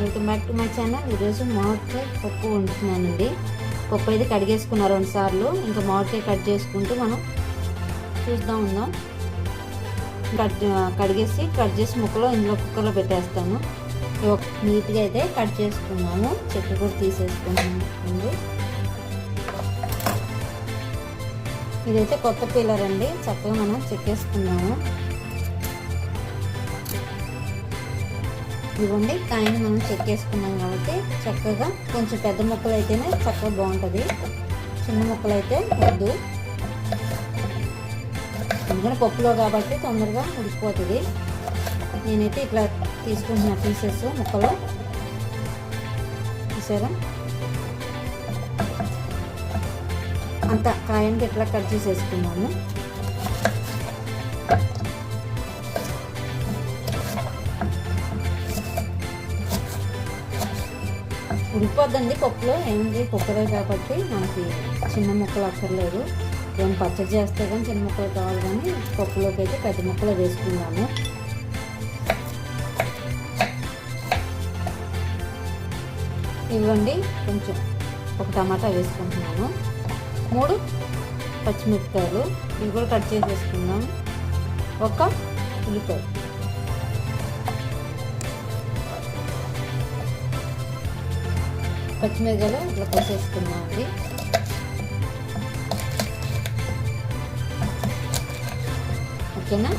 Welcome back to my channel. ఈరోజు మామిడికాయ పప్పు వండుతున్నానండి. పప్పు అయితే కడిగేసుకున్నా రెండు సార్లు. ఇంకా మామిడికాయ కట్ చేసుకుంటూ మనం చూస్తూ ఉందాం. కట్ కడిగేసి కట్ చేసి ముక్కలో ఇందులో కుక్కర్లో పెట్టేస్తాను. నీట్గా అయితే కట్ చేసుకున్నాము. చెక్క కూడా తీసేసుకున్నాము. ఇదైతే కొత్త పిల్లర్ అండి. చక్కగా మనం చెక్కేసుకున్నాము. ఇవ్వండి. కాయని మనం చెక్కేసుకున్నాం కాబట్టి చక్కగా కొంచెం పెద్ద ముక్కలు అయితేనే చక్కగా బాగుంటుంది. చిన్న ముక్కలు అయితే వద్దు. ఎందుకంటే పప్పులో కాబట్టి తొందరగా ఉడికిపోతుంది నేనైతే ఇట్లా తీసుకుంటున్న పీసెస్ ముక్కలు. చూసారా? అంత కాయంకి ఇట్లా కట్ చేసేసుకున్నాము? ఉడిపోద్దండి పప్పులో. ఏముంది? కుక్కరే కాబట్టి మనకి చిన్న ముక్కలు అక్కర్లేదు. ఏం పచ్చడి చేస్తే కానీ చిన్న ముక్కలు కావాలి కానీ పప్పులోకి అయితే పెద్ద ముక్కలు వేసుకుందాము. ఇవ్వండి. కొంచెం ఒక టమాటా వేసుకుంటున్నాను. మూడు పచ్చిమిరపకాయలు. ఇవి కూడా కట్ చేసేసుకుందాం. ఒక ఉల్లిపాయ. పచ్చిమిరకాయలు ఇట్లా కోసేసుకున్నాం అండి ఓకేనా?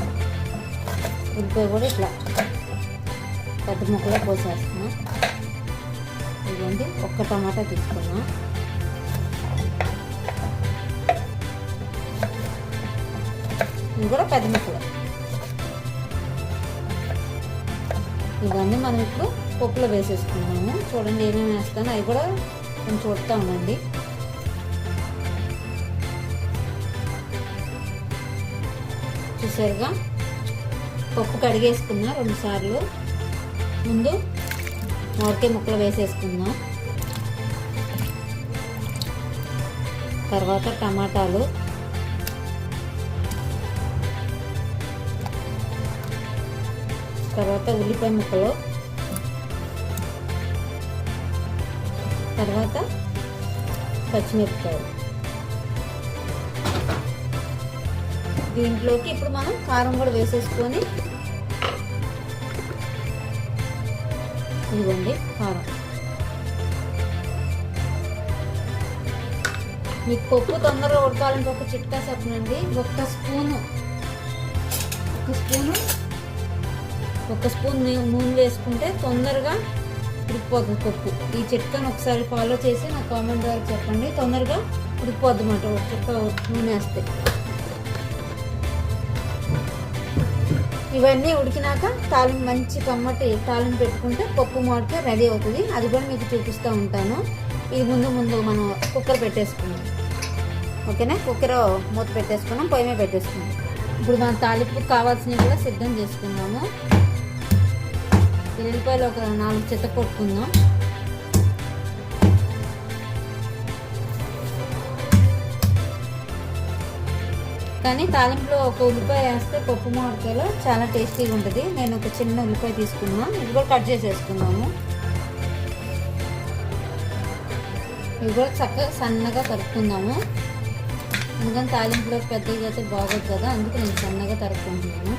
ఉల్లిపాయ కూడా ఇట్లా పెద్ద ముక్కలో పోసేస్తున్నాం. ఇదండి ఒక్క టమాటా తీసుకున్నాం. ఇది కూడా పెద్ద ముక్కలు. ఇవన్నీ మనం ఇప్పుడు పప్పులో వేసేసుకున్నాము చూడండి ఏమేమి వేస్తాను అవి కూడా కొంచెం చూడతా ఉండండి చూసారుగా? పప్పు కడిగేసుకున్నా రెండుసార్లు ముందు మొరకే ముక్కలు వేసేసుకుందాం తర్వాత టమాటాలు. తర్వాత ఉల్లిపాయ ముక్కలు. తర్వాత పచ్చిమిరపకాయలు. దీంట్లోకి ఇప్పుడు మనం కారం కూడా వేసేసుకొని ఇదిగోండి కారం. మీకు పప్పు తొందరగా ఉడకాలంటే ఒక చిట్కా చెప్పనండి. ఒక్క స్పూను ఒక స్పూను ఒక స్పూన్ నూనె వేసుకుంటే తొందరగా ఉడికిపోతుంది పప్పు ఈ చిట్కాను ఒకసారి ఫాలో చేసి నా కామెంట్ ద్వారా చెప్పండి. తొందరగా ఉడికిపోద్ది అన్నమాట. ఒక చిట్క నూనె వేస్తే ఇవన్నీ ఉడికినాక తాలింపు మంచి కమ్మటి తాలింపు పెట్టుకుంటే పప్పు మాడితే రెడీ అవుతుంది. అది కూడా మీకు చూపిస్తూ ఉంటాను. ఇది ముందు ముందు మనం కుక్కర్ పెట్టేసుకున్నాం ఓకేనా? కుక్కర్ మూత పెట్టేసుకున్నాం. పొయ్యి మీద పెట్టేసుకున్నాం. ఇప్పుడు మన తాలింపు కావాల్సినవి కూడా సిద్ధం చేసుకున్నాము ఉల్లిపాయలు ఒక నాలుగు చెత్త కొట్టుకుందాం. కానీ తాలింపులో ఒక ఉల్లిపాయ వేస్తే పప్పు మామిడికాయలో చాలా టేస్టీగా ఉంటుంది. నేను ఒక చిన్న ఉల్లిపాయ తీసుకున్నా. ఇది కూడా కట్ చేసేసుకున్నాము ఇవి కూడా చక్కగా సన్నగా తరుపుకుందాము ఎందుకంటే తాలింపులో పెద్దగా అయితే బాగోదు కదా. అందుకు నేను సన్నగా తరుపుకుంటున్నాను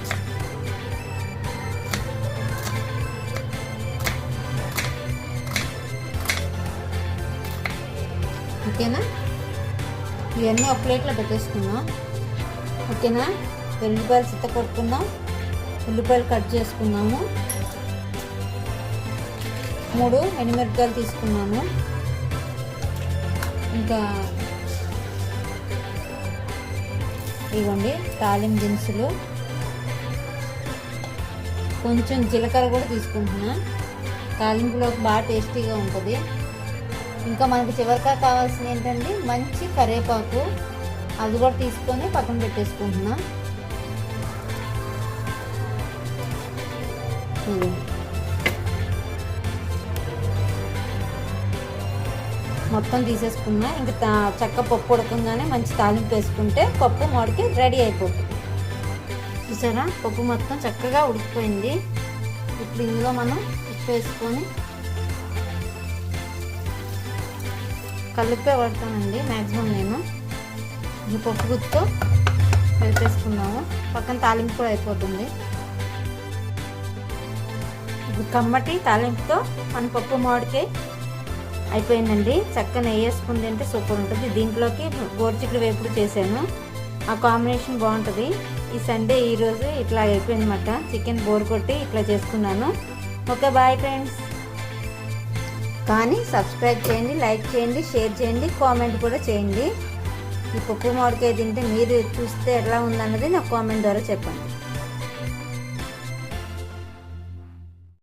ఓకేనా? ఇవన్నీ ఒక ప్లేట్లో పెట్టేసుకుందాం. ఓకేనా? ఉల్లిపాయలు సిత్త కొట్టుకుందాం. ఉల్లిపాయలు కట్ చేసుకున్నాము మూడు ఎండుమిరపకాయలు తీసుకున్నాము. ఇంకా ఇవ్వండి తాలిం దినుసులు. కొంచెం జీలకర్ర కూడా తీసుకుంటున్నా. తాలింపులోకి బాగా టేస్టీగా ఉంటుంది. ఇంకా మనకి చివరిగా కావాల్సింది ఏంటంటే మంచి కరివేపాకు అది కూడా తీసుకొని పక్కన పెట్టేసుకుంటున్నా. మొత్తం తీసేసుకున్నా. ఇంకా చక్క పప్పు ఉడకంగానే మంచి తాలింపు వేసుకుంటే పప్పు మాడికి రెడీ అయిపోతుంది. చూసారా? పప్పు మొత్తం చక్కగా ఉడికిపోయింది. ఇప్పుడు ఇందులో మనం ఉప్పు వేసుకొని కలిపే పడతానండి మ్యాక్సిమం నేను ఈ పప్పు గుత్తో కలిపేసుకున్నాము పక్కన తాలింపు కూడా అయిపోతుంది. కమ్మటి తాలింపుతో మన పప్పు మామిడికాయ అయిపోయిందండి. చక్కగా నెయ్యి వేసుకుని తింటే సూపర్ ఉంటుంది. దీంట్లోకి గోరుచిక్కుడు వేపుడు చేశాను. ఆ కాంబినేషన్ బాగుంటుంది. ఈ సండే ఈరోజు ఇట్లా అయిపోయిందన్నమాట. చికెన్ బోర్ కొట్టి ఇట్లా చేసుకున్నాను. Okay bye friends. కానీ సబ్స్క్రైబ్ చేయండి లైక్ చేయండి షేర్ చేయండి కామెంట్ కూడా చేయండి. ఈ పప్పు మామిడికాయ తింటే మీరు చూస్తే ఎలా ఉందన్నది నాకు కామెంట్ ద్వారా చెప్పండి.